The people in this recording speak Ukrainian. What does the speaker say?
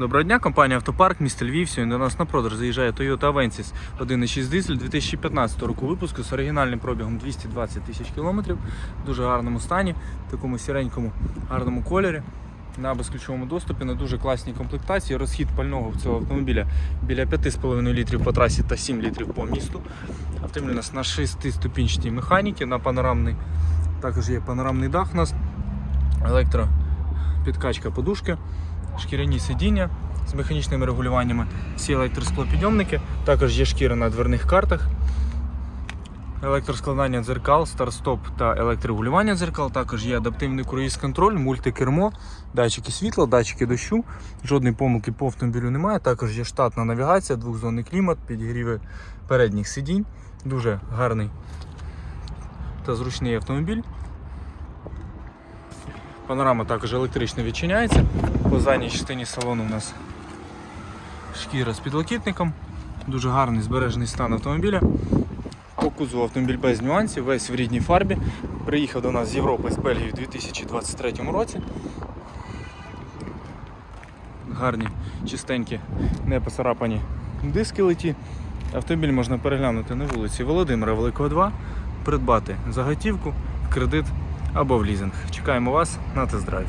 Доброго дня, компанія Автопарк, місто Львів. Сьогодні до нас на продаж заїжджає Toyota Avensis 1.6 дизель 2015 року випуску з оригінальним пробігом 220 тисяч кілометрів. В дуже гарному стані, в такому сіренькому гарному кольорі. На безключовому доступі, на дуже класній комплектації. Розхід пального в цього автомобіля біля 5,5 літрів по трасі та 7 літрів по місту. Автомобіль у нас на 6-ступінчатій механіці, на панорамний. Також є панорамний дах у нас, електропідкачка подушки, шкіряні сидіння з механічними регулюваннями, всі електросклопідйомники, також є шкіра на дверних картах, електроскладання дзеркал, старт-стоп та електрорегулювання дзеркал, також є адаптивний круїз-контроль, мультикермо, датчики світла, датчики дощу, жодної помилки по автомобілю немає. Також є штатна навігація, двохзонний клімат, підігріви передніх сидінь. Дуже гарний та зручний автомобіль. Панорама також електрично відчиняється. По задній частині салону у нас шкіра з підлокітником. Дуже гарний збережений стан автомобіля. По кузову автомобіль без нюансів, весь в рідній фарбі. Приїхав до нас з Європи, з Бельгії у 2023 році. Гарні, чистенькі, не поцарапані диски леті. Автомобіль можна переглянути на вулиці Володимира Великого 2, придбати за готівку, кредит або в лізинг. Чекаємо вас на тест-драйв.